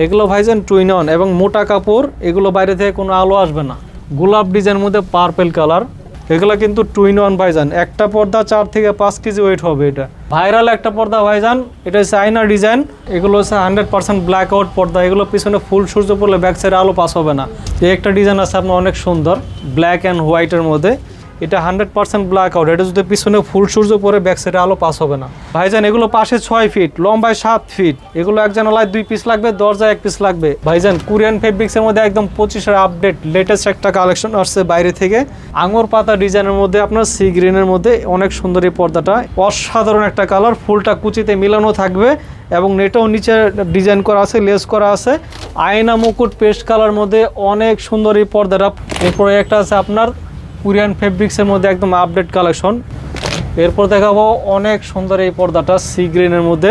এগুলো ভাইজান twin on এবং মোটা কাপড়, এগুলো বাইরে থেকে কোনো আলো আসবে না। গোলাপ ডিজাইনের মধ্যে পার্পেল কালার। এগুলো কিন্তু টুইন ওয়ান ভাইজান। একটা পর্দা চার থেকে পাঁচ কেজি ওয়েট হবে এটা। ভাইরাল একটা পর্দা ভাইজান। এটা হচ্ছে আয়না ডিজাইন। এগুলো হচ্ছে হান্ড্রেড পার্সেন্ট ব্ল্যাক আউট পর্দা। এগুলো পিছনে ফুল সূর্য পড়লে ব্যাক সাইডে আলো পাস হবে না। এই একটা ডিজাইন আছে আপনার অনেক সুন্দর ব্ল্যাক অ্যান্ড হোয়াইটের মধ্যে। এটা হান্ড্রেড পার্সেন্ট ব্ল্যাক আউট এটা যদি পিছনে ফুল সূর্য পরে ব্যাক সাইডে আলো পাস হবে না। ভাইজান, এগুলো পাশে ছয় ফিট লম্বায় সাত ফিট এগুলো এক জানালায় দুই পিস লাগবে, দরজায় এক পিস লাগবে। ভাইজান কোরিয়ান ফেব্রিক্সের মধ্যে একদম পঁচিশের আপডেট লেটেস্ট একটা কালেকশন আসছে বাইরে থেকে। আঙুর পাতা ডিজাইনের মধ্যে, আপনার সি গ্রিনের মধ্যে অনেক সুন্দর এই পর্দাটা। অসাধারণ একটা কালার ফুলটা কুচিতে মিলানো থাকবে এবং নেটেও নিচে ডিজাইন করা আছে লেস করা আছে। আয়না মুকুট পেস্ট কালার মধ্যে অনেক সুন্দর এই পর্দাটা। এরপরে একটা আছে আপনার কোরিয়ান ফেব্রিক্সের মধ্যে একদম আপডেট কালেকশন এরপর দেখাবো অনেক সুন্দর এই পর্দাটা সি গ্রিনের মধ্যে।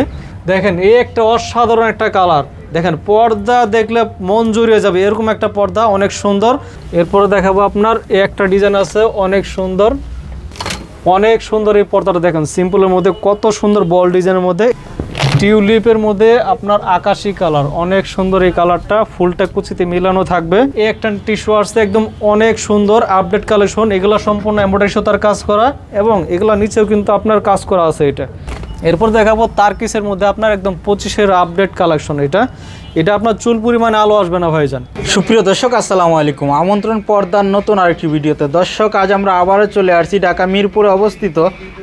দেখেন, এই একটা অসাধারণ একটা কালার দেখেন, পর্দা দেখলে মন জুড়িয়ে যাবে। এরকম একটা পর্দা, অনেক সুন্দর। এরপরে দেখাবো আপনার একটা ডিজাইন আছে, অনেক সুন্দর। অনেক সুন্দর এই পর্দাটা, দেখেন সিম্পলের মধ্যে, কত সুন্দর বল ডিজাইনের মধ্যে। টিউলিপের মধ্যে আপনার আকাশি কালার, অনেক সুন্দর এই কালারটা, ফুলটা কুচিতে মিলানো থাকবে। এই একটা টিস্যু আসছে একদম অনেক সুন্দর আপডেট কালেকশন এগুলো সম্পূর্ণ এমব্রয়ডারি সুতার কাজ করা এবং এগুলো নিচেও কিন্তু আপনার কাজ করা আছে এটা। এরপর দেখাবো তারকিসের মধ্যে আপনার একদম পঁচিশের আপডেট কালেকশন এটা। এটা আপনার চুল পরিমাণে আলো আসবে না ভাইজান। সুপ্রিয় দর্শক আসসালামু আলাইকুম। আমন্ত্রণ পর্দার নতুন আরেকটি ভিডিওতে। দর্শক আজ আমরা আবারও চলে আসছি ঢাকা মিরপুরে অবস্থিত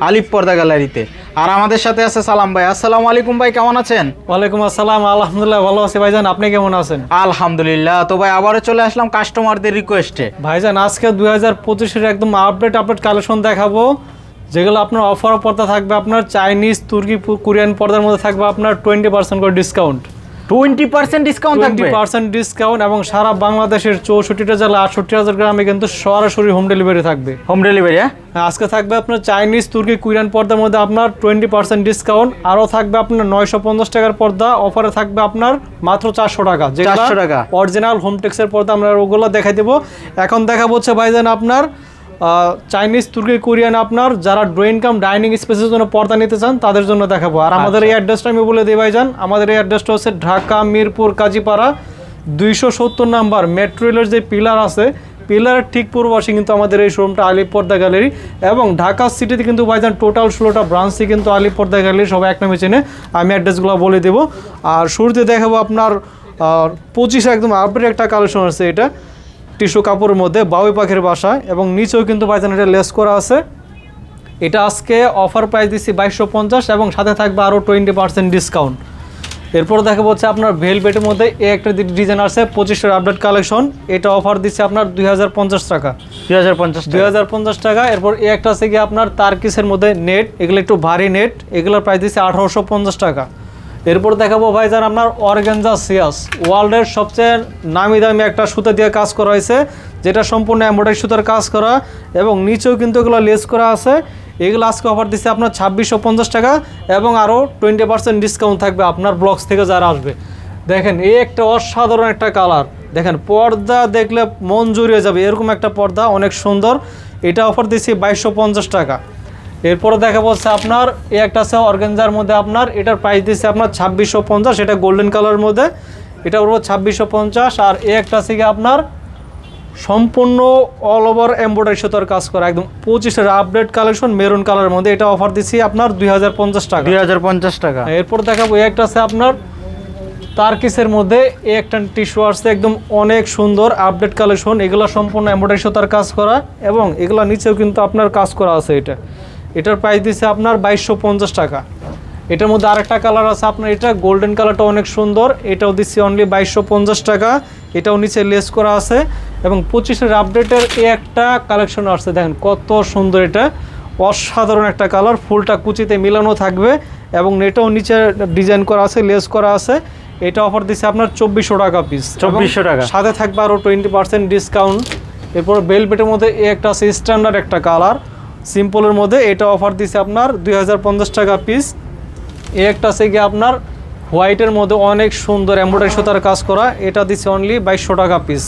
আলিপ পর্দা গ্যালারিতে। আর আমাদের সাথে আছে সালাম ভাই। আসসালামু আলাইকুম ভাই কেমন আছেন? ওয়ালাইকুম আসসালাম। আলহামদুলিল্লাহ ভালো আছি ভাইজান। আপনি কেমন আছেন? আলহামদুলিল্লাহ। তো ভাই আবারও চলে আসলাম কাস্টমারদের রিকোয়েস্টে ভাইজান আজকে দুই হাজার পঁচিশের একদম আপডেট আপডেট কালেকশন দেখাবো। যেগুলো আপনার অফার পর্দা থাকবে আপনার চাইনিজ তুর্কি কোরিয়ান পর্দার মধ্যে থাকবে আপনার টোয়েন্টি পার্সেন্ট করে discount twenty percent discount twenty থাকবে পার্সেন্ট ডিসকাউন্ট এবং সারা বাংলাদেশের চৌষট্টিটা জেলা আটষট্টি হাজার গ্রামে কিন্তু সরাসরি হোম ডেলিভারি থাকবে। হোম ডেলিভারি হ্যাঁ? আজকে থাকবে আপনার চাইনিজ তুর্কি কোরিয়ান পর্দার মধ্যে আপনার টোয়েন্টি পার্সেন্ট ডিসকাউন্ট আরও থাকবে আপনার নয়শো পঞ্চাশ টাকার পর্দা। অফারে থাকবে আপনার মাত্র চারশো টাকা। 400 টাকা। অরিজিনাল হোম টেক্সের পর্দা আমরা ওগুলো দেখাই দেবো। এখন দেখা হচ্ছে ভাইজান আপনার চাইনিজ তুর্কি কোরিয়ান আপনার যারা ড্রয়িং কাম ডাইনিং স্পেসের জন্য পর্দা নিতে চান তাদের জন্য দেখাবো। আর আমাদের এই অ্যাড্রেসটা আমি বলে দিই ভাইজান আমাদের এই অ্যাড্রেসটা হচ্ছে ঢাকা মিরপুর কাজীপাড়া দুইশো সত্তর নাম্বার। মেট্রো রেলের যে পিলার আছে পিলারের ঠিক পূর্বপাশে কিন্তু আমাদের এই শোরুমটা আলিপ পর্দা গ্যালারি এবং ঢাকা সিটিতে কিন্তু ভাইজান টোটাল ষোলোটা ব্রাঞ্চই কিন্তু আলিপ পর্দা গ্যালারি সবাই এক নামে চেনে। আমি অ্যাড্রেসগুলো বলে দেবো। আর শুরুতে দেখাবো আপনার পঁচিশে একদম আপডেট একটা কালেকশন আছে এটা। টিস্যু কাপড়ের মধ্যে বাউই পাখির বাসা এবং নিচেও কিন্তু ভাইজান এটা লেস করা আছে। এটা আজকে অফার প্রাইস দিচ্ছি বাইশশো পঞ্চাশ এবং সাথে থাকবে আরও টোয়েন্টি পার্সেন্ট ডিসকাউন্ট এরপর দেখা হচ্ছে আপনার ভেলভেটের মধ্যে এ একটা ডিজাইন আছে পঁচিশের আপডেট কালেকশন এটা অফার দিচ্ছে আপনার দুই হাজার পঞ্চাশ টাকা। দুই হাজার পঞ্চাশ দুই হাজার পঞ্চাশ টাকা। এরপর এ একটা আছে গিয়ে আপনার তারকিসের মধ্যে নেট এগুলো একটু ভারী নেট এগুলোর প্রাইস দিচ্ছে আঠারোশো পঞ্চাশ টাকা। এরপর দেখাবো ভাইজান আপনার অর্গেনজা সিয়াস। ওয়ার্ল্ডের সবচেয়ে নামি দামি একটা সুতা দিয়ে কাজ করা হয়েছে, যেটা সম্পূর্ণ এমব্রয়ডারি সুতার কাজ করা এবং নিচেও কিন্তু এগুলো লেস করা আছে। এগুলো আজকে অফার দিচ্ছে আপনার ছাব্বিশশো পঞ্চাশ টাকা এবং আরও টোয়েন্টি পার্সেন্ট ডিসকাউন্ট থাকবে আপনার ব্লগস থেকে যারা আসবে। দেখেন, এই একটা অসাধারণ একটা কালার দেখেন, পর্দা দেখলে মন জুড়িয়ে যাবে। এরকম একটা পর্দা, অনেক সুন্দর। এটা অফার দিচ্ছি বাইশশো পঞ্চাশ টাকা। এরপরে দেখা বলছে আপনার এই একটা আছে অর্গেঞ্জার মধ্যে আপনার এটার প্রাইস দিচ্ছে আপনার ছাব্বিশশো পঞ্চাশ এটা গোল্ডেন কালারের মধ্যে। এটা বলব ছাব্বিশশো পঞ্চাশ আর এই একটা আছে আপনার সম্পূর্ণ অল ওভার এমব্রয়ডারি সুতার কাজ করা একদম পঁচিশের আপডেট কালেকশন মেরুন কালারের মধ্যে। এটা অফার দিচ্ছি আপনার দুই হাজার পঞ্চাশ টাকা। দুই হাজার পঞ্চাশ টাকা। এরপর দেখাবো এই একটা আছে আপনার তারকিসের মধ্যে এই একটা টিস্যু আসছে একদম অনেক সুন্দর আপডেট কালেকশন এগুলো সম্পূর্ণ এমব্রয়ডারি সুতার কাজ করা এবং এগুলো নিচেও কিন্তু আপনার কাজ করা আছে এটা। এটার প্রাইস দিচ্ছে আপনার বাইশশো পঞ্চাশ টাকা। এটার মধ্যে আরেকটা কালার আছে আপনার এটা গোল্ডেন কালারটা অনেক সুন্দর। এটাও দিচ্ছি অনলি বাইশশো পঞ্চাশ টাকা। এটাও নিচে লেস করা আছে। এবং পঁচিশের আপডেটের এ একটা কালেকশন আসছে দেখেন কত সুন্দর এটা। অসাধারণ একটা কালার ফুলটা কুচিতে মিলানো থাকবে। এবং এটাও নিচে ডিজাইন করা আছে লেস করা আছে। এটা অফার দিচ্ছে আপনার চব্বিশশো টাকা পিস 2400 টাকা। সাথে থাকবে আরও টোয়েন্টি পার্সেন্ট ডিসকাউন্ট এরপর বেলপেটের মধ্যে এ একটা আছে স্ট্যান্ডার্ড একটা কালার সিম্পলের মধ্যে এটা অফার দিছে আপনার দুই হাজার পঞ্চাশ টাকা পিস এ একটা আছে গিয়ে আপনার হোয়াইটের মধ্যে অনেক সুন্দর এমব্রয়ডারি সুতার কাজ করা। এটা দিচ্ছে অনলি বাইশশো টাকা পিস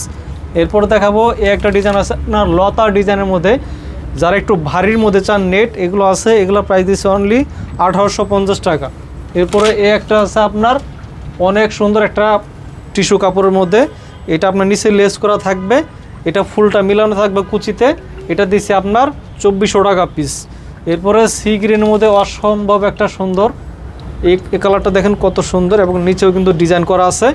এরপর দেখাবো এ একটা ডিজাইন আছে আপনার লতা ডিজাইনের মধ্যে। যারা একটু ভারীর মধ্যে চান নেট এগুলো আছে, এগুলো প্রাইস দিচ্ছে অনলি আঠারোশো পঞ্চাশ টাকা। এরপরে এ একটা আছে আপনার অনেক সুন্দর একটা টিস্যু কাপড়ের মধ্যে। এটা আপনার নিচে লেস করা থাকবে। এটা ফুলটা মিলানো থাকবে কুচিতে। এটা দিচ্ছে আপনার চব্বিশশো টাকা পিস এরপরে সি গ্রিনের মধ্যে অসম্ভব একটা সুন্দর। এই কালারটা দেখেন কত সুন্দর এবং নিচেও কিন্তু ডিজাইন করা আছে।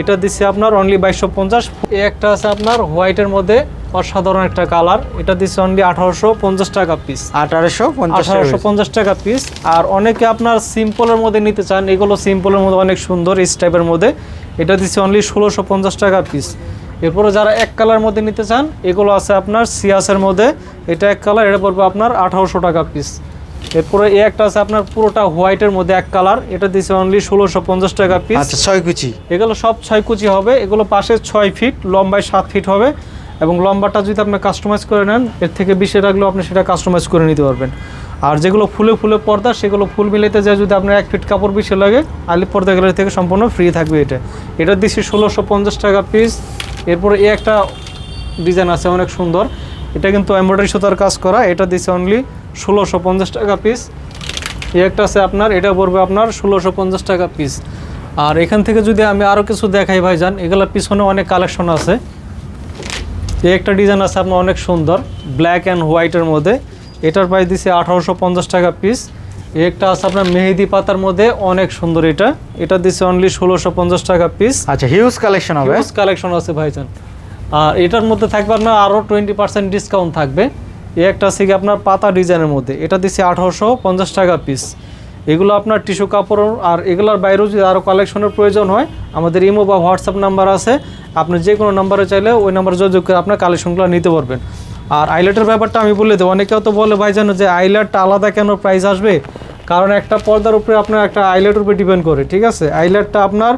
এটা দিচ্ছে আপনার অনলি বাইশশো পঞ্চাশ। এই একটা আছে আপনার হোয়াইটের মধ্যে অসাধারণ একটা কালার এটা দিচ্ছে অনলি আঠারোশো পঞ্চাশ টাকা পিস আঠারোশো আঠারোশো পঞ্চাশ টাকা পিস আর অনেকে আপনার সিম্পলের মধ্যে নিতে চান এগুলো সিম্পলের মধ্যে অনেক সুন্দর এই টাইপের মধ্যে। এটা দিচ্ছে অনলি ষোলোশো পঞ্চাশ টাকা পিস এরপরে যারা এক কালার মধ্যে নিতে চান এগুলো আছে আপনার সিয়াসের মধ্যে। এটা এক কালার এটা পড়বে আপনার আঠারোশো টাকা পিস এরপরে এই একটা আছে আপনার পুরোটা হোয়াইটের মধ্যে এক কালার এটা দিচ্ছে অনলি ষোলোশো পঞ্চাশ টাকা পিস আচ্ছা ছয় কুচি। এগুলো সব ছয় কুচি হবে এগুলো পাশে ছয় ফিট লম্বায় সাত ফিট হবে। এবং লম্বাটা যদি আপনি কাস্টমাইজ করে নেন এর থেকে বেশি রাখলেও আপনি সেটা কাস্টমাইজ করে নিতে পারবেন। আর যেগুলো ফুলে ফুলে পর্দা সেগুলো ফুল মিলাইতে যায় যদি আপনার এক ফিট কাপড় বেশি লাগে আলিপ পর্দা গ্যালারি থেকে সম্পূর্ণ ফ্রি থাকবে এটা। এটা দিচ্ছি ষোলোশো পঞ্চাশ টাকা পিস এরপরে এই একটা ডিজাইন আছে অনেক সুন্দর। এটা কিন্তু এমব্রয়ডারি সুতার কাজ করা। এটা দিচ্ছে অনলি ষোলোশো পঞ্চাশ টাকা পিস এই একটা আছে আপনার, এটা পড়বে আপনার ষোলোশো পঞ্চাশ টাকা পিস আর এখান থেকে যদি আমি আরও কিছু দেখাই ভাইজান এগুলোর পিছনে অনেক কালেকশন আছে। এই একটা ডিজাইন আছে আপনার অনেক সুন্দর ব্ল্যাক অ্যান্ড হোয়াইটের মধ্যে। এটার প্রাইস দিচ্ছে আঠারোশো পঞ্চাশ টাকা পিস একটা আছে আপনার মেহেদি পাতার মধ্যে অনেক সুন্দর এটা। এটা দিচ্ছে অনলি ষোলোশো পঞ্চাশ টাকা পিস আচ্ছা হিউজ কালেকশন হবে। হিউজ কালেকশন আছে ভাইজান। আর এটার মধ্যে থাকবে আপনার আরও টোয়েন্টি পার্সেন্ট ডিসকাউন্ট থাকবে। এই একটা আছে কি আপনার পাতা ডিজাইনের মধ্যে। এটা দিচ্ছে আঠারোশো পঞ্চাশ টাকা পিস এগুলো আপনার টিস্যু কাপড় আর এগুলোর বাইরেও যদি আরও কালেকশনের প্রয়োজন হয় আমাদের ইমো বা হোয়াটসঅ্যাপ নাম্বার আছে। আপনি যে কোনো নাম্বারে চাইলে ওই নাম্বারে যোগাযোগ করে আপনার কালেকশনগুলো নিতে পারবেন। আর আইলেটের ব্যাপারটা আমি বলে দেবো। অনেকেও তো বলে, ভাই জানো যে আইলেটটা আলাদা কেন প্রাইস আসবে? কারণ একটা পর্দার উপরে আপনার একটা আইলেটের উপরে ডিপেন্ড করে, ঠিক আছে? আইলেটটা আপনার,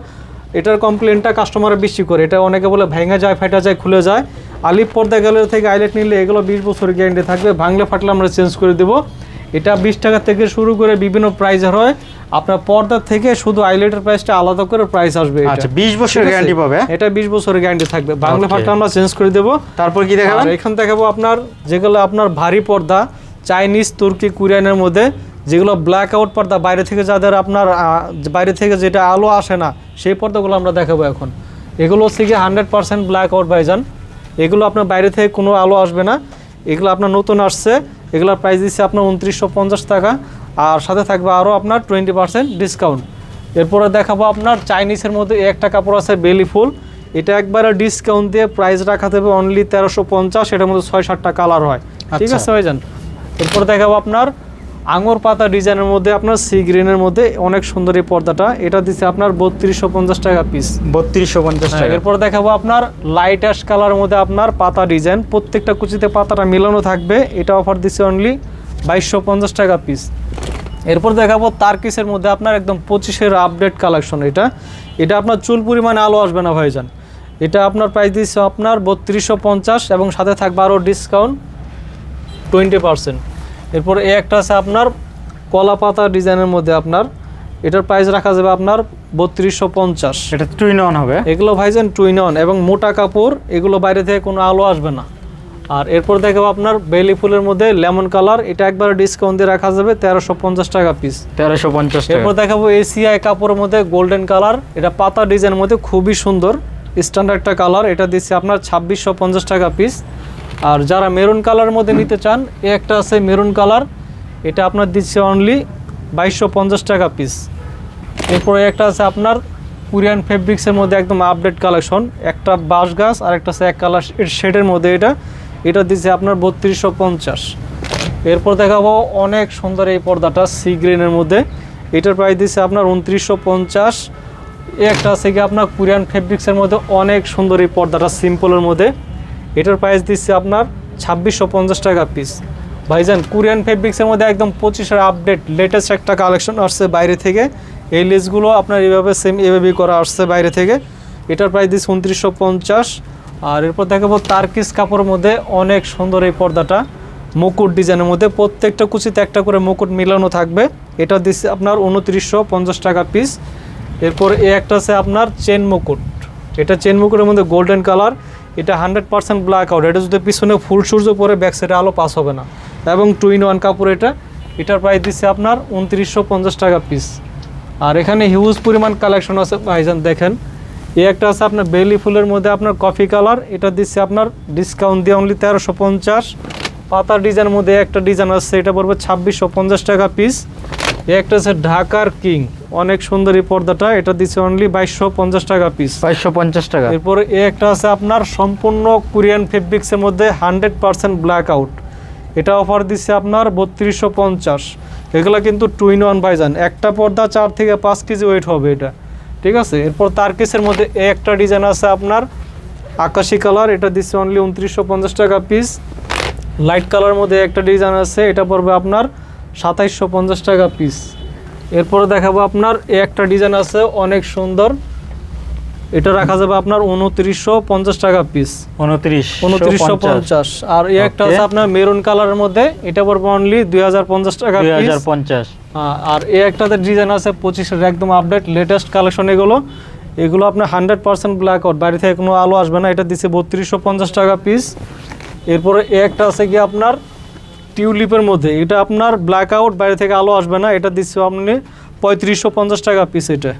এটার কমপ্লেনটা কাস্টমার বেশি করে। এটা অনেকে বলে ভেঙে যায়, ফেটা যায়, খুলে যায়। আলিপ পর্দা গ্যালারি থেকে আইলেট নিলে এগুলো বিশ বছর গ্যারেন্টি থাকবে। ভাঙলে ফাটলে আমরা চেঞ্জ করে দেবো। এটা বিশ টাকা থেকে শুরু করে বিভিন্ন প্রাইজের হয়। আপনার পর্দা থেকে শুধু আইলেটের প্রাইসটা আলাদা করে প্রাইস আসবে আচ্ছা বিশ বছর ঠিক গ্যারান্টি পাবে এটা বিশ বছরের গ্যারান্টি থাকবে। বাংলা. ফাটলে আমরা চেঞ্জ করে দেবো। তারপর কি দেখাবেন? আর এখান দেখাবো আপনার যেগুলো আপনার ভারী পর্দা চাইনিজ তুর্কি কোরিয়ানের মধ্যে যেগুলো ব্ল্যাক আউট পর্দা বাইরে থেকে যাদের আপনার বাইরে থেকে যেটা আলো আসে না সেই পর্দাগুলো আমরা দেখাবো এখন। এগুলো হচ্ছে কি হান্ড্রেড পার্সেন্ট ব্ল্যাক আউট বাইজান এগুলো আপনার বাইরে থেকে কোনো আলো আসবে না। এগুলো আপনার নতুন আসছে। এগুলোর প্রাইস দিচ্ছে আপনার উনত্রিশশো পঞ্চাশ টাকা। আর সাথে থাকবে আরও আপনার টোয়েন্টি পার্সেন্ট ডিসকাউন্ট। এরপরে দেখাবো আপনার চাইনিজের মধ্যে একটা কাপড় আছে বেলি ফুল। এটা একবারে ডিসকাউন্ট দিয়ে প্রাইস রাখা দেবে অনলি তেরোশো পঞ্চাশ এটার মধ্যে ছয় সাতটা কালার হয়। ঠিক আচ্ছা। আছে ভাইজান? এরপর দেখাবো আপনার আঙুর পাতা ডিজাইনের মধ্যে আপনার সি গ্রিনের মধ্যে অনেক সুন্দর এই পর্দাটা। এটা দিচ্ছে আপনার বত্রিশশো পঞ্চাশ টাকা পিস বত্রিশশো পঞ্চাশ টাকা। এরপর দেখাবো আপনার লাইট অ্যাশ কালারের মধ্যে আপনার পাতা ডিজাইন। প্রত্যেকটা কুচিতে পাতাটা মিলানো থাকবে। এটা অফার দিচ্ছে অনলি বাইশশো পঞ্চাশ টাকা পিস এরপর দেখাবো তারকিসের মধ্যে আপনার একদম পঁচিশের আপডেট কালেকশন এটা। এটা আপনার চুল পরিমাণে আলো আসবে না ভাইজান। এটা আপনার প্রাইস দিচ্ছে আপনার বত্রিশশো পঞ্চাশ এবং সাথে থাকবে আরও ডিসকাউন্ট টোয়েন্টি পার্সেন্ট এরপর এই একটা আছে আপনার কলা পাতা ডিজাইনের মধ্যে আপনার। এটার প্রাইস রাখা যাবে আপনার বত্রিশশো পঞ্চাশ। এটা টুইন অন হবে। এগুলো ভাইজান টুইনন এবং মোটা কাপড় এগুলো বাইরে থেকে কোনো আলো আসবে না। আর এরপর দেখাবো আপনার বেলি ফুলের মধ্যে লেমন কালার। এটা একবার ডিসকাউন্ট দিয়ে রাখা যাবে তেরোশো পঞ্চাশ টাকা পিস তেরোশো পঞ্চাশ এরপর দেখাবো এসিআই কাপড়ের মধ্যে গোল্ডেন কালার এটা পাতা ডিজাইনের মধ্যে খুবই সুন্দর স্ট্যান্ডার্ড একটা কালার এটা দিচ্ছে আপনার ছাব্বিশশো পঞ্চাশ টাকা পিস আর যারা মেরুন কালারের মধ্যে নিতে চান এ একটা আছে মেরুন কালার এটা আপনার দিচ্ছে অনলি বাইশশো পঞ্চাশ টাকা পিস এরপরে একটা আছে আপনার কোরিয়ান ফেব্রিক্সের মধ্যে একদম আপডেট কালেকশন একটা বাঁশ গাছ আর একটা আছে এক কালার শেডের মধ্যে এটা। এটা দিচ্ছে আপনার বত্রিশশো পঞ্চাশ। এরপর দেখাবো অনেক সুন্দর এই পর্দাটা সি গ্রিনের মধ্যে। এটার প্রাইস দিচ্ছে আপনার উনত্রিশশো পঞ্চাশ। একটা আছে কি আপনার কোরিয়ান ফেব্রিক্সের মধ্যে অনেক সুন্দর এই পর্দাটা সিম্পলের মধ্যে। এটার প্রাইস দিচ্ছে আপনার ছাব্বিশশো পঞ্চাশ টাকা পিস ভাইজান, কোরিয়ান ফেব্রিক্সের মধ্যে একদম পঁচিশের আপডেট লেটেস্ট একটা কালেকশন আসছে বাইরে থেকে। এই লেসগুলো আপনার এইভাবে সেম এভাবেই করা আসছে বাইরে থেকে। এটার প্রাইস দিচ্ছে উনত্রিশশো পঞ্চাশ। আর এরপর দেখাবো তার্কিস কাপড়ের মধ্যে অনেক সুন্দর এই পর্দাটা। মুকুট ডিজাইনের মধ্যে প্রত্যেকটা কুচিতে একটা করে মুকুট মিলানো থাকবে। এটা দিচ্ছে আপনার উনত্রিশশো পঞ্চাশ টাকা পিস এরপর এ একটা আছে আপনার চেন মুকুট। এটা চেন মুকুটের মধ্যে গোল্ডেন কালার এটা হান্ড্রেড পার্সেন্ট ব্ল্যাক আউট এটা যদি পিছনে ফুল সূর্য পরে ব্যাক সাইডে আলো পাস হবে না। এবং টু ইন ওয়ান কাপড় এটা। এটার প্রাইস দিচ্ছে আপনার উনত্রিশশো পঞ্চাশ টাকা পিস আর এখানে হিউজ পরিমাণ কালেকশন আছে, ভাইজান, দেখেন। এই একটা আছে আপনার বেলি ফুলের মধ্যে আপনার কফি কালার এটা দিচ্ছে আপনার ডিসকাউন্ট দিয়ে অনলি তেরোশো পঞ্চাশ। পাতার ডিজাইনের মধ্যে একটা ডিজাইন আসছে এটা পড়বে ছাব্বিশশো পঞ্চাশ টাকা পিস এই একটা আছে ঢাকার কিং অনেক সুন্দর এই পর্দাটা এটা দিচ্ছে অনলি বাইশশো পঞ্চাশ টাকা পিস বাইশশো পঞ্চাশ টাকা। এরপরে এ একটা আছে আপনার সম্পূর্ণ কোরিয়ান ফেব্রিক্সের মধ্যে হান্ড্রেড পার্সেন্ট ব্ল্যাক আউট এটা অফার দিচ্ছে আপনার বত্রিশশো পঞ্চাশ। এগুলো কিন্তু টু ইন ওয়ান বাইজান একটা পর্দা চার থেকে পাঁচ কেজি ওয়েট হবে এটা। ঠিক আছে? এরপর তার কেসের মধ্যে এ একটা ডিজাইন আছে আপনার, আকাশি কালার, এটা দিচ্ছে অনলি উনত্রিশশো পঞ্চাশ টাকা পিস লাইট কালার মধ্যে একটা ডিজাইন আছে, এটা পড়বে আপনার সাতাইশশো পঞ্চাশ টাকা পিস এরপরে দেখাবো আপনার, এ একটা ডিজাইন আছে অনেক সুন্দর। এটা রাখা যাবে আপনার উনত্রিশশো পঞ্চাশ টাকা পিস উনত্রিশ উনত্রিশশো পঞ্চাশ। আর এই একটা. আছে আপনার মেরুন কালারের মধ্যে। এটা পড়বে অনলি দুই হাজার পঞ্চাশ টাকা দুই পিস হাজার পঞ্চাশ। আর এই একটাতে ডিজাইন আছে পঁচিশের একদম আপডেট লেটেস্ট কালেকশন এগুলো। এগুলো আপনার হান্ড্রেড পার্সেন্ট ব্ল্যাক আউট বাইরে থেকে কোনো আলো আসবে না এটা দিচ্ছে বত্রিশশো পঞ্চাশ টাকা পিস এরপরে এ একটা আছে কি আপনার টিউলিপের মধ্যে। এটা আপনার ব্ল্যাক আউট বাইরে থেকে আলো আসবে না এটা দিচ্ছে আপনি পঁয়ত্রিশশো পঞ্চাশ টাকা পিস এটা।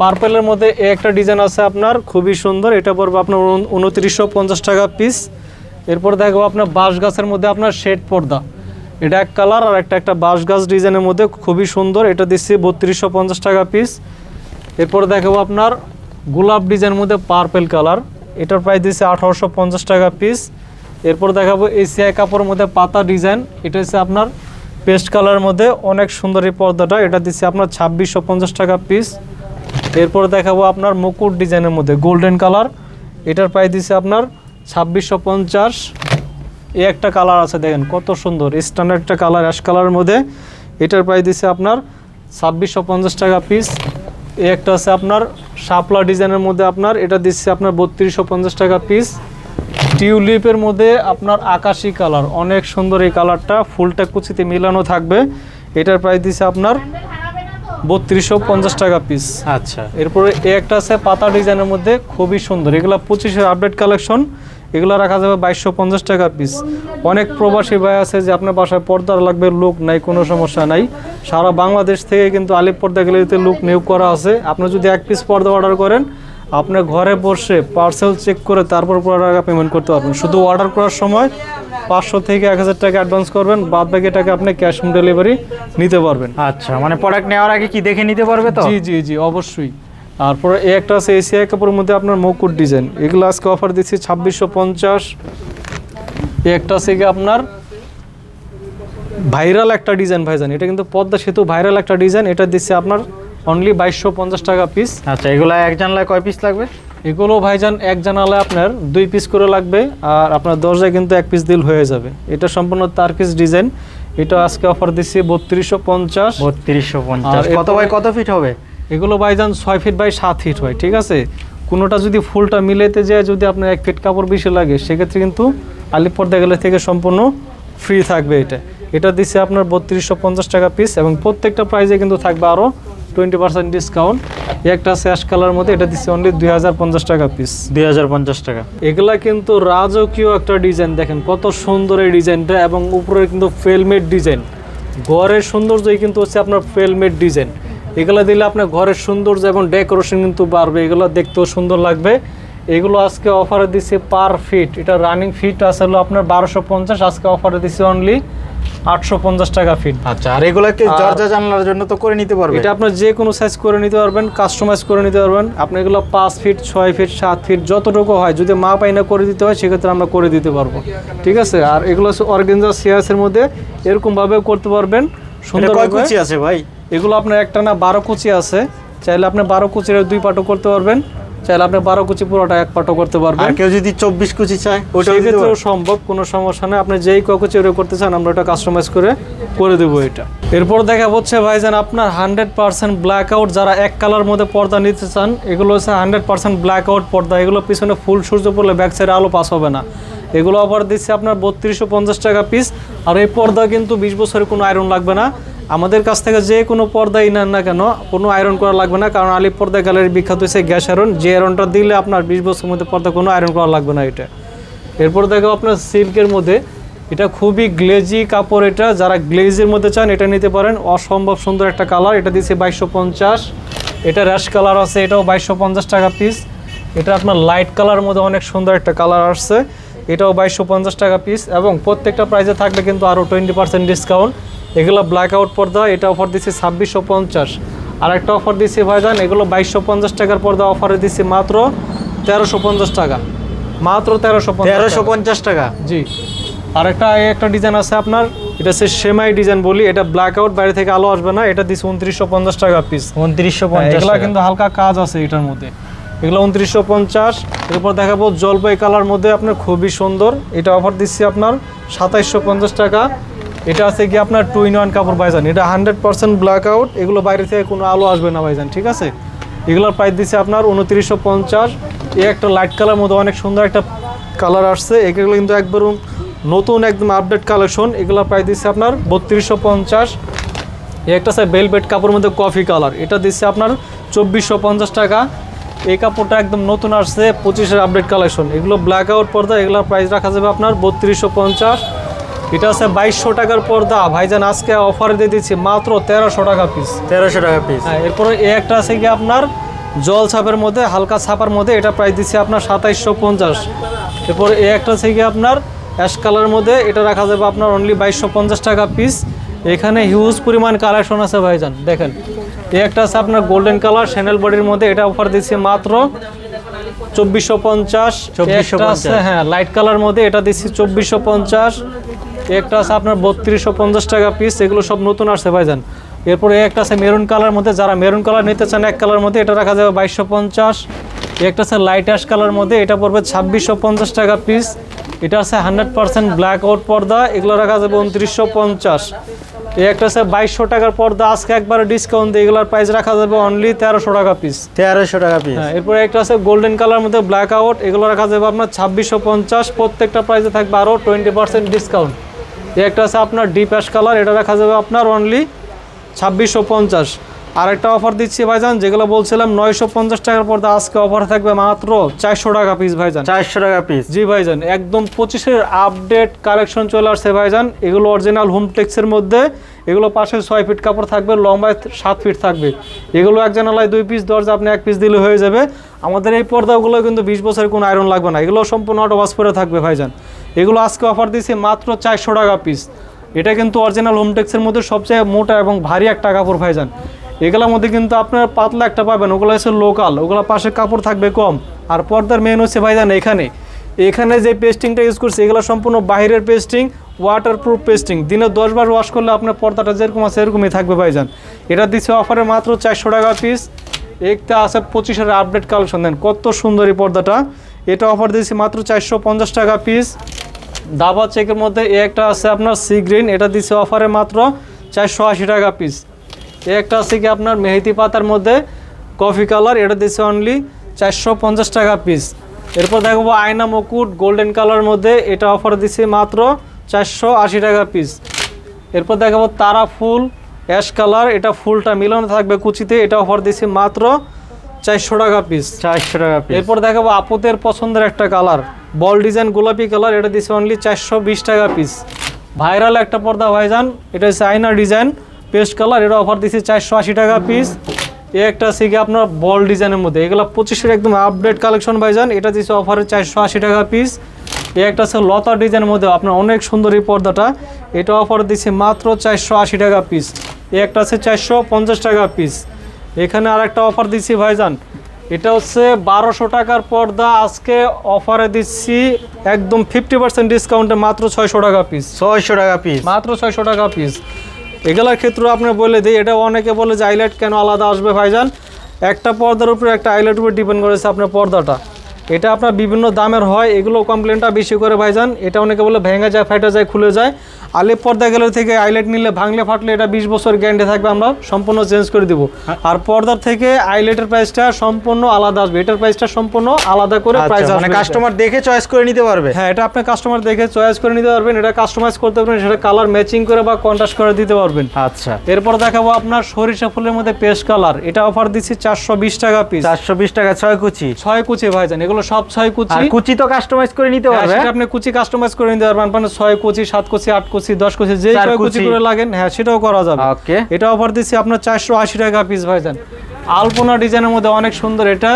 পার্পেলের মধ্যে এ একটা ডিজাইন আছে আপনার, খুবই সুন্দর। এটা পড়বে আপনার উনত্রিশশো পঞ্চাশ টাকা পিস এরপর দেখব আপনার বাঁশ গাছের মধ্যে আপনার শেড পর্দা। এটা এক কালার আর একটা একটা বাঁশ গাছ ডিজাইনের মধ্যে, খুবই সুন্দর। এটা দিচ্ছি বত্রিশশো পঞ্চাশ টাকা পিস এরপর দেখাবো আপনার গোলাপ ডিজাইনের মধ্যে পার্পেল কালার এটার প্রাইস দিচ্ছে আঠারোশো পঞ্চাশ টাকা পিস এরপর দেখাবো এসিআই কাপড়ের মধ্যে পাতা ডিজাইন এটা হচ্ছে আপনার পেস্ট কালারের মধ্যে অনেক সুন্দর এই পর্দাটা। এটা দিচ্ছে আপনার ছাব্বিশশো পঞ্চাশ টাকা পিস এরপর দেখাবো আপনার মুকুট ডিজাইনের মধ্যে গোল্ডেন কালার এটার প্রাইস দিচ্ছে আপনার ছাব্বিশশো পঞ্চাশ। এই একটা কালার আছে দেখেন, কত সুন্দর স্ট্যান্ডার্ড একটা কালার অ্যাশ কালারের মধ্যে। এটার প্রাইস দিচ্ছে আপনার ছাব্বিশশো পঞ্চাশ টাকা পিস এই একটা আছে আপনার শাপলা ডিজাইনের মধ্যে আপনার, এটা দিচ্ছে আপনার বত্রিশশো পঞ্চাশ টাকা পিস টিউলিপের মধ্যে আপনার আকাশি কালার অনেক সুন্দর এই কালারটা ফুলটা কুচিতে মিলানো থাকবে। এটার প্রাইস দিচ্ছে আপনার বত্রিশশো পঞ্চাশ টাকা পিস আচ্ছা। এরপরে এ একটা আছে পাতা ডিজাইনের মধ্যে খুবই সুন্দর। এগুলো পঁচিশের আপডেট কালেকশন এগুলো রাখা যাবে বাইশশো পঞ্চাশ টাকা পিস অনেক প্রবাসী ভাই আছে যে আপনার বাসায় পর্দার লাগবে লোক নাই কোনো সমস্যা নাই। সারা বাংলাদেশ থেকে কিন্তু আলিপ পর্দা গ্যালারিতে লোক নিয়োগ করা আছে। আপনি যদি এক পিস পর্দা অর্ডার করেন আপনি ঘরে বসে পার্সেল চেক করে তারপর পুরো টাকা পেমেন্ট করতে পারবেন। শুধু অর্ডার করার সময় পাঁচশো থেকে এক হাজার টাকা অ্যাডভান্স করবেন বাদ বাকি টাকা আপনি ক্যাশ অন ডেলিভারি নিতে পারবেন। আচ্ছা মানে প্রোডাক্ট নেওয়ার আগে কি দেখে নিতে পারবে তো? জি জি জি অবশ্যই। তারপরে এই একটা আছে এসিআই কাপড়ের মধ্যে আপনার মুকুট ডিজাইন এগুলো আজকে অফার দিচ্ছি ছাব্বিশশো পঞ্চাশ। একটা আছে আপনার ভাইরাল একটা ডিজাইন ভাইজান। এটা কিন্তু পদ্মা সেতু ভাইরাল একটা ডিজাইন এটা দিচ্ছে আপনার অনলি বাইশশো পঞ্চাশ টাকা পিস আচ্ছা এগুলা এক জানলায় কয় পিস লাগবে? এগুলো ভাইজান এক জানালে আপনার দুই পিস করে লাগবে আর আপনার দরজায় কিন্তু এক পিস দিল হয়ে যাবে। এটা সম্পূর্ণ তার পিস ডিজাইন এটা আজকে অফার দিচ্ছি বত্রিশশো পঞ্চাশ। বত্রিশশো পঞ্চাশ। কত বাই কত ফিট হবে? এগুলো ভাইজান ছয় ফিট বাই সাত ফিট হয় ঠিক আছে? কোনোটা যদি ফুলটা মিলাইতে যায় যদি আপনার এক ফিট কাপড় বেশি লাগে সেক্ষেত্রে কিন্তু আলিপর্দা গেলে থেকে সম্পূর্ণ ফ্রি থাকবে এটা। এটা দিচ্ছে আপনার বত্রিশশো পঞ্চাশ টাকা পিস এবং প্রত্যেকটা প্রাইজে কিন্তু থাকবে আরও টোয়েন্টি পার্সেন্ট ডিসকাউন্ট একটা স্যাশ কালার মধ্যে এটা দিচ্ছে অনলি দুই হাজার পঞ্চাশ টাকা পিস দুই হাজার পঞ্চাশ টাকা। এগুলা কিন্তু রাজকীয় একটা ডিজাইন দেখেন কত সুন্দর এই ডিজাইনটা এবং উপরে কিন্তু ফেলমেড ডিজাইন ঘরের সৌন্দর্যই কিন্তু হচ্ছে আপনার ফেলমেড ডিজাইন এগুলো দিলে আপনার ঘরের সৌন্দর্য এবং ডেকোরেশন কিন্তু বাড়বে। এগুলো দেখতেও সুন্দর লাগবে। এগুলো আজকে অফারে দিচ্ছে পার ফিট এটা রানিং ফিট আসলে আপনার বারোশো পঞ্চাশ। আজকে অফারে দিচ্ছে অনলি আটশো পঞ্চাশ টাকা ফিট আচ্ছা আর এগুলাকে দরজা জানলার জন্য তো করে নিতে পারবে। এটা আপনার যে কোনো সাইজ করে নিতে পারবেন কাস্টমাইজ করে নিতে পারবেন। আপনি এগুলো পাঁচ ফিট ছয় ফিট সাত ফিট যতটুকু হয় যদি মা পাইনা করে দিতে হয় সেক্ষেত্রে আমরা করে দিতে পারব। ঠিক আছে? আর এগুলো হচ্ছে অর্গেঞ্জা সিয়াসের মধ্যে এরকমভাবেও করতে পারবেন। সুন্দর কয় কুচি আছে ভাই? এগুলো আপনার একটা না বারো কুচি আছে। চাইলে আপনি বারো কুচির দুই পাটও করতে পারবেন। চাইলে আপনি বারো কুচি পুরোটা এক পাটও করতে পারবেন। কেউ যদি চব্বিশ কুচি চায় সেক্ষেত্রেও সম্ভব কোনো সমস্যা নেই। আপনি যেই ককুচি ওটা করতে চান আমরা ওটা কাস্টমাইজ করে করে দেবো এটা। এরপর দেখা হচ্ছে ভাইজান আপনার হান্ড্রেড পার্সেন্ট ব্ল্যাক আউট যারা এক কালার মধ্যে পর্দা নিতে চান এগুলো হচ্ছে হান্ড্রেড পার্সেন্ট ব্ল্যাক আউট পর্দা। এগুলো পিছনে ফুল সূর্য পড়লে ব্যাক সাইডে আলো পাস হবে না। এগুলো অফার দিচ্ছে আপনার বত্রিশশো পঞ্চাশ টাকা পিস আর এই পর্দা কিন্তু বিশ বছরের কোনো আয়রন লাগবে না। আমাদের কাছ থেকে যে কোনো পর্দাই নেন না কেন, কোনো আয়রন করা লাগবে না, কারণ আলিপ পর্দা গ্যালারি বিখ্যাত হচ্ছে গ্যাস আয়রন যে আয়রনটা দিলে আপনার বিশ বছরের মধ্যে পর্দা কোনো আয়রন করা লাগবে না এটা। এরপর দেখো আপনার সিল্কের মধ্যে, এটা খুবই গ্লেজি কাপড় এটা। যারা গ্লেজের মধ্যে চান, এটা নিতে পারেন। অসম্ভব সুন্দর একটা কালার এটা দিচ্ছে বাইশশো পঞ্চাশ। এটা র্যাশ কালার আছে, এটাও বাইশশো পঞ্চাশ টাকা পিস এটা আপনার লাইট কালার মধ্যে অনেক সুন্দর একটা কালার আসছে। এটাও বাইশশো পঞ্চাশ টাকা পিস এবং প্রত্যেকটা প্রাইসে থাকবে কিন্তু আরও টোয়েন্টি পার্সেন্ট ডিসকাউন্ট এগুলো ব্ল্যাক আউট পর্দা এটা অফার দিচ্ছি ছাব্বিশশো পঞ্চাশ। আর একটা অফার দিচ্ছি ভাইজান এগুলো বাইশশো পঞ্চাশ টাকার পর্দা অফারে দিচ্ছি মাত্র তেরোশো পঞ্চাশ টাকা। মাত্র তেরোশো তেরোশো পঞ্চাশ টাকা? জি। আর একটা একটা ডিজাইন আছে আপনার এটা হচ্ছে সেমাই ডিজাইন বলি এটা ব্ল্যাক আউট বাইরে থেকে আলো আসবে না এটা দিচ্ছে উনত্রিশশো পঞ্চাশ টাকা পিস উনত্রিশশো পঞ্চাশ এগুলা কিন্তু হালকা কাজ আছে এটার মধ্যে। এগুলো উনত্রিশশো পঞ্চাশ এরপর দেখাবো জলপাই কালার মধ্যে আপনার খুবই সুন্দর এটা অফার দিচ্ছি আপনার সাতাইশশো পঞ্চাশ টাকা। এটা আছে কি আপনার টু ইন ওয়ান কাপড় ভাইজান। এটা হান্ড্রেড পার্সেন্ট ব্ল্যাক আউট এগুলো বাইরে থেকে কোনো আলো আসবে না ভাইজান, ঠিক আছে? এগুলোর প্রাইস দিচ্ছে আপনার উনত্রিশশো পঞ্চাশ। এই একটা লাইট কালার মধ্যে অনেক সুন্দর একটা কালার আসছে। এগুলো কিন্তু একবার নতুন একদম আপডেট কালেকশন এগুলোর প্রাইস দিচ্ছে আপনার বত্রিশশো পঞ্চাশ। একটা আছে বেলভেট কাপড়ের মধ্যে কফি কালার এটা দিচ্ছে আপনার চব্বিশশো পঞ্চাশ টাকা। এই কাপড়টা একদম নতুন আসছে, পঁচিশের আপডেট কালেকশন এগুলো ব্ল্যাক আউট পর্দা, এগুলোর প্রাইস রাখা যাবে আপনার বত্রিশশো পঞ্চাশ। এটা আছে বাইশশো টাকার পর্দা। ভাইজান আজকে অফার দিয়ে দিচ্ছি মাত্র তেরোশো টাকা পিস তেরোশো টাকা পিস হ্যাঁ এরপরে এ একটা আছে কি আপনার? জল ছাপের মধ্যে হালকা ছাপার মধ্যে এটা প্রাইস দিচ্ছি আপনার সাতাইশশো পঞ্চাশ। এরপর এ একটা আছে কি আপনার? অ্যাশ কালারের মধ্যে এটা রাখা যাবে আপনার অনলি বাইশশো পঞ্চাশ টাকা পিস এখানে হিউজ পরিমাণ কালেকশন আছে ভাইজান দেখেন। এ একটা আছে আপনার গোল্ডেন কালার স্যান্ডেল বডির মধ্যে এটা অফার দিচ্ছি মাত্র চব্বিশশো পঞ্চাশ। 2450 হ্যাঁ লাইট কালার মধ্যে এটা দিচ্ছি চব্বিশশো পঞ্চাশ। একটা আছে আপনার বত্রিশশো পঞ্চাশ টাকা পিস এগুলো সব নতুন আসছে ভাইজান। এরপরে একটা আছে মেরুন কালার মধ্যে যারা মেরুন কালার নিতে চান এক কালার মধ্যে এটা রাখা যাবে বাইশশো পঞ্চাশ। একটা আছে লাইট অ্যাশ কালার মধ্যে এটা পড়বে ছাব্বিশশো পঞ্চাশ টাকা পিস এটা আছে হান্ড্রেড পার্সেন্ট ব্ল্যাক আউট পর্দা এগুলো রাখা যাবে উনত্রিশশো পঞ্চাশ। এই একটা আছে বাইশশো টাকার পর্দা আজকে একবারে ডিসকাউন্ট দিয়ে এগুলোর প্রাইস রাখা যাবে অনলি তেরোশো টাকা পিস তেরোশো টাকা পিস হ্যাঁ এরপরে একটা আছে গোল্ডেন কালার মধ্যে ব্ল্যাক আউট এগুলো রাখা যাবে আপনার ছাব্বিশশো পঞ্চাশ। প্রত্যেকটা প্রাইসে থাকবে আরও টোয়েন্টি পার্সেন্ট ডিসকাউন্ট একটা আছে আপনার ডিপ অ্যাশ কালার এটা রাখা যাবে আপনার অনলি ছাব্বিশশো পঞ্চাশ। আর একটা অফার দিচ্ছি ভাইজান যেগুলো বলছিলাম নয়শো পঞ্চাশ টাকার পর্দা আজকে অফার থাকবে মাত্র চারশো টাকা পিস ভাইজান। চারশো টাকা পিস জি ভাইজান একদম পঁচিশের আপডেট কালেকশন চলে আসছে ভাইজান। এগুলো অরিজিনাল হোমটেক্সের মধ্যে। এগুলো পাশে ছয় ফিট কাপড় থাকবে, লম্বায় সাত ফিট থাকবে। এগুলো এক জানালায় দুই পিস দরজা আপনি এক পিস দিলে হয়ে যাবে। আমাদের এই পর্দাগুলো কিন্তু বিশ বছরের কোনো আয়রন লাগবে না। এগুলো সম্পূর্ণ অটো ওয়াশ করে থাকবে ভাইজান। এগুলো আজকে অফার দিচ্ছি মাত্র চারশো টাকা পিস এটা কিন্তু অরিজিনাল হোমটেক্সের মধ্যে সবচেয়ে মোটা এবং ভারী একটা কাপড় ভাইজান। এগুলোর মধ্যে কিন্তু আপনার পাতলা একটা পাবেন, ওগুলো হচ্ছে লোকাল ওগুলো পাশে কাপড় থাকবে কম। আর পর্দার মেন হচ্ছে ভাইজান এখানে। এখানে যে পেস্টিংটা ইউজ করছি, এগুলো সম্পূর্ণ বাইরের পেস্টিং ওয়াটারপ্রুফ পেস্টিং দিনে দশবার ওয়াশ করলে আপনার পর্দাটা যেরকম আছে, এরকমই থাকবে ভাইজান। এটা দিচ্ছে অফারে মাত্র চারশো টাকা পিস একটা আছে পঁচিশের আপডেট কালেকশন দেন কত সুন্দর এই পর্দাটা। এটা অফার দিচ্ছি মাত্র চারশো পঞ্চাশ টাকা পিস দাবা চেকের মধ্যে একটা আছে আপনার সি গ্রিন এটা দিচ্ছে অফারে মাত্র চারশো আশি টাকা পিস এ একটা আছে কি আপনার মেহেদি পাতার মধ্যে কফি কালার এটা দিচ্ছে অনলি চারশো পঞ্চাশ টাকা পিস এরপর দেখব আয়না মুকুট গোল্ডেন কালার মধ্যে এটা অফার দিচ্ছে মাত্র চারশো আশি টাকা পিস এরপর দেখাবো তারা ফুল অ্যাশ কালার এটা ফুলটা মিলানো থাকবে কুচিতে এটা অফার দিছি মাত্র চারশো টাকা পিস চারশো টাকা পিস এরপর দেখাবো আপুদের পছন্দের একটা কালার বল ডিজাইন গোলাপি কালার এটা দিচ্ছে অনলি চারশো বিশ টাকা পিস ভাইরাল একটা পর্দা ভাইজান এটা হচ্ছে আয়না ডিজাইন পেস্ট কালার এটা অফার দিচ্ছে চারশো আশি টাকা পিস এ একটা আছে কি আপনার বল ডিজাইনের মধ্যে এগুলো পঁচিশের একদম আপডেট কালেকশন ভাইজান এটা দিচ্ছে অফারে চারশো আশি টাকা পিস এ একটা আছে লতা ডিজাইনের মধ্যে আপনার অনেক সুন্দর এই পর্দাটা। এটা অফার দিচ্ছে মাত্র চারশো আশি টাকা পিস এ একটা আছে চারশো পঞ্চাশ টাকা পিস এখানে আর একটা অফার দিচ্ছি ভাইজান। এটা হচ্ছে বারোশো টাকার পর্দা। আজকে অফারে দিচ্ছি একদম ফিফটি পার্সেন্ট ডিসকাউন্টে মাত্র ছয়শো টাকা পিস ছয়শো টাকা পিস মাত্র ছয়শো টাকা পিস এগুলোর ক্ষেত্রে আপনি বলে দিই এটা অনেকে বলে যে আইলাইট কেন আলাদা আসবে ভাইজান? একটা পর্দার উপরে একটা আইলাইট উপরে ডিপেন্ড করেছে আপনার পর্দাটা। এটা আপনার বিভিন্ন দামের হয় এগুলো কমপ্লেনটা বেশি করে ভাইজান। এটা অনেকে বলে ভেঙে যায়, ফাইটা যায়, খুলে যায়। আলিপ পর্দা গেলে থেকে আইলাইট নিলে ভাঙলে ফাটলে এটা বিশ বছর গ্যারান্টি থাকবে আমরা সম্পূর্ণ চেঞ্জ করে দিব। আর পর্দার থেকে আইলাইটের প্রাইসটা সম্পূর্ণ আলাদা আসবে। এটার প্রাইসটা সম্পূর্ণ আলাদা করে প্রাইস আচ্ছা, মানে আসবে। কাস্টমার দেখে চয়েস করে নিতে পারবে? হ্যাঁ এটা আপনি কাস্টমার দেখে চয়েস করে নিতে পারবেন এটা কাস্টমাইজ করতে পারবেন সেটা কালার ম্যাচিং করে বা কন্ট্রাস্ট করে দিতে পারবেন। আচ্ছা। এরপর দেখাবো আপনার সরিষা ফুলের মধ্যে পেস্ট কালার এটা অফার দিচ্ছি চারশো বিশ টাকা পিস চারশো বিশ টাকা ছয় কুচি? ছয় কুচি ভাইজান এগুলো সব ছয় কুচি। কুচি তো কাস্টমাইজ করে নিতে হ্যাঁ, পারবে? আপনি কুচি কাস্টমাইজ করে নিতে পারবেন মানে ছয় কুচি সাত কুচি আট কুচি দশ কুচি যে চার কুচি। করে লাগেন হ্যাঁ সেটাও করা যাবে। ওকে। এটা অফার দিচ্ছি আপনার চারশো আশি টাকা পিস ভাইজান আলপনা ডিজাইনের মধ্যে অনেক সুন্দর এটা।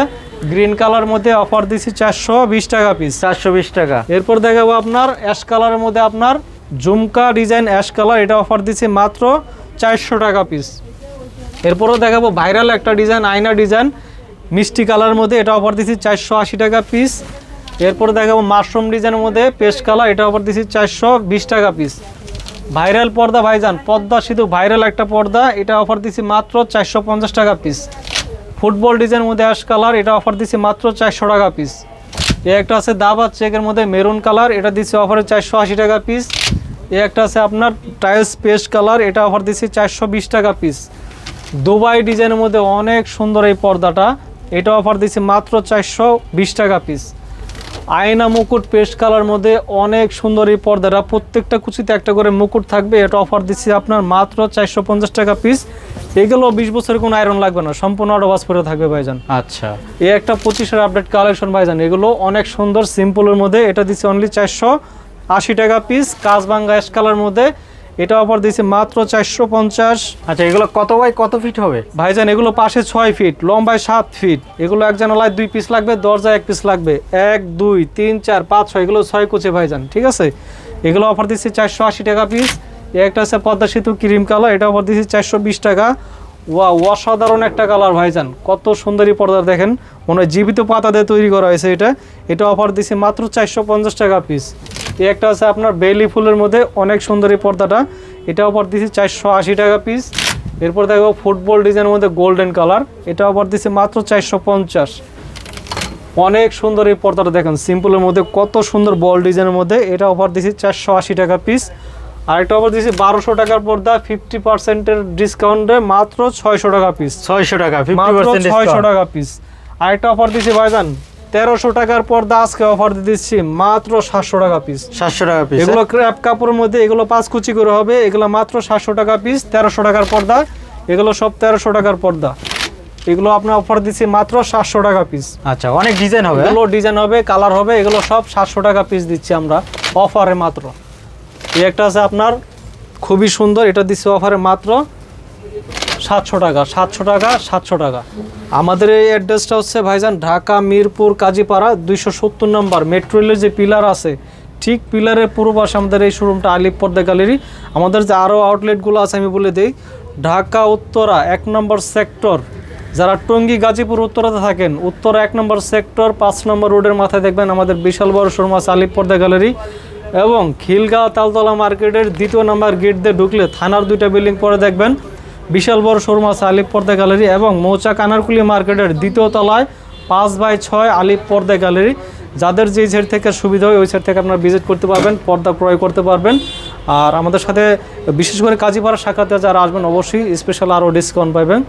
গ্রিন কালার মধ্যে অফার দিচ্ছি চারশো বিশ টাকা পিস চারশো বিশ টাকা। এরপর দেখাবো আপনার অ্যাশ কালারের মধ্যে আপনার ঝুমকা ডিজাইন অ্যাশ কালার এটা অফার দিচ্ছি মাত্র চারশো টাকা পিস এরপরও দেখাবো ভাইরাল একটা ডিজাইন আয়না ডিজাইন মিষ্টি কালার মধ্যে এটা অফার দিচ্ছি চারশো আশি টাকা পিস এরপরে দেখাবো মাশরুম ডিজাইনের মধ্যে পেস্ট কালার এটা অফার দিচ্ছি চারশো বিশ টাকা পিস ভাইরাল পর্দা ভাইজান পর্দা শুধু ভাইরাল একটা পর্দা, এটা অফার দিচ্ছি মাত্র চারশো পঞ্চাশ টাকা পিস ফুটবল ডিজাইনের মধ্যে অ্যাশ কালার এটা অফার দিচ্ছি মাত্র চারশো টাকা পিস এ একটা আছে দাবা চেকের মধ্যে মেরুন কালার এটা দিচ্ছি অফারে চারশো আশি টাকা পিস এ একটা আছে আপনার টাইলস পেস্ট কালার এটা অফার দিচ্ছি চারশো বিশ টাকা পিস দুবাই ডিজাইনের মধ্যে অনেক সুন্দর এই পর্দাটা, এটা অফার দিচ্ছি মাত্র চারশো বিশ টাকা পিস আয়না মুকুট পেস্ট কালার মধ্যে অনেক সুন্দর এই পর্দাটা প্রত্যেকটা কুচিতে একটা করে মুকুট থাকবে। এটা অফার দিচ্ছি আপনার মাত্র চারশো পঞ্চাশ টাকা পিস এগুলো বিশ বছরের কোনো আয়রন লাগবে না সম্পূর্ণ অটোবাস পরে থাকবে ভাইজান। আচ্ছা। এ একটা পঁচিশের আপডেট কালেকশন ভাইজান এগুলো অনেক সুন্দর সিম্পলের মধ্যে। এটা দিচ্ছে অনলি চারশো আশি টাকা পিস কাজবাঙ্গা অ্যাশ কালার মধ্যে। এটা অফার দিয়েছে মাত্র চারশো পঞ্চাশ। আচ্ছা এগুলো কত বাই কত ফিট হবে? ভাইজান এগুলো পাশে ছয় ফিট লম্বায় সাত ফিট এগুলো এক জানালায় দুই পিস লাগবে দরজায় এক পিস লাগবে। এক দুই তিন চার পাঁচ ছয় এগুলো ছয় কুচে ভাইজান ঠিক আছে? এগুলো অফার দিচ্ছি চারশো আশি টাকা পিস একটা আছে পদ্মা সেতু ক্রিম কালার এটা অফার দিচ্ছি চারশো বিশ টাকা। ওয়া অসাধারণ একটা কালার ভাইজান। কত সুন্দরী পর্দা দেখেন। মনে জীবিত পাতা দিয়ে তৈরি করা হয়েছে এটা। এটা অফার দিছে মাত্র চারশো পঞ্চাশ টাকা পিস এই একটা আছে আপনার বেলি ফুলের মধ্যে, অনেক সুন্দরী পর্দাটা। এটা অফার দিচ্ছি চারশো আশি টাকা পিস এরপর দেখো ফুটবল ডিজাইনের মধ্যে গোল্ডেন কালার এটা অফার দিছে মাত্র চারশো পঞ্চাশ। অনেক সুন্দর এই পর্দাটা দেখেন। সিম্পলের মধ্যে কত সুন্দর বল ডিজাইনের মধ্যে এটা অফার দিচ্ছি চারশো আশি টাকা পিস আর একটা অফার দিচ্ছি বারোশো টাকার পর্দা ফিফটি পার্সেন্টের ডিসকাউন্টে মাত্র ছয়শো টাকা পিস ছয়শো টাকা মাত্র ছয়শো টাকা পিস আরেকটা অফার দিচ্ছি ভাইজান তেরোশো টাকার পর্দা আজকে অফার দিয়ে দিচ্ছি মাত্র সাতশো টাকা পিস সাতশো টাকা পিস এগুলো ক্র্যাপ কাপড়ের মধ্যে এগুলো পাঁচ কুচি করে হবে এগুলো মাত্র সাতশো টাকা পিস তেরোশো টাকার পর্দা এগুলো সব তেরোশো টাকার পর্দা। এগুলো আপনার অফার দিচ্ছি মাত্র সাতশো টাকা পিস আচ্ছা অনেক ডিজাইন হবে এগুলো ডিজাইন হবে কালার হবে এগুলো সব সাতশো টাকা পিস দিচ্ছি আমরা অফারে মাত্র। এই একটা আছে আপনার খুবই সুন্দর, এটা দিচ্ছে অফারে মাত্র সাতশো টাকা সাতশো টাকা সাতশো টাকা। আমাদের এই অ্যাড্রেসটা হচ্ছে ভাইজান ঢাকা, মিরপুর, কাজীপাড়া, দুইশো সত্তর নম্বর। মেট্রো রেলের যে পিলার আছে, ঠিক পিলারের পূর্ব পাশে আমাদের এই শোরুমটা আলিপ পর্দা গ্যালারি আমাদের যে আরও আউটলেটগুলো আছে, আমি বলে দিই, ঢাকা, উত্তরা, এক নম্বর সেক্টর যারা টঙ্গী, গাজীপুর, উত্তরাতে থাকেন, উত্তরা এক নম্বর সেক্টর পাঁচ নম্বর রোডের মাথায় দেখবেন আমাদের বিশাল বড় শোরুম আছে আলিপ পর্দা গ্যালারি এবং খিলগাঁও তালতলা মার্কেটের দ্বিতীয় নম্বর গেট দিয়ে ঢুকলে থানার দুইটা বিল্ডিং পরে দেখবেন। বিশাল বড় শোরুম আছে আলিপ পর্দা গ্যালারি এবং মৌচা কানারকুলি মার্কেটের দ্বিতীয় তলায় পাঁচ বাই ছয় আলিপ পর্দা গ্যালারি। যাদের যে সাইড থেকে সুবিধা হয়, ওই সাইড থেকে আপনারা ভিজিট করতে পারবেন, পর্দা ক্রয় করতে পারবেন। আর আমাদের সাথে বিশেষ করে কাজীপাড়া শাখাতে যারা আসবেন, অবশ্যই স্পেশাল আরও ডিসকাউন্ট পাবেন।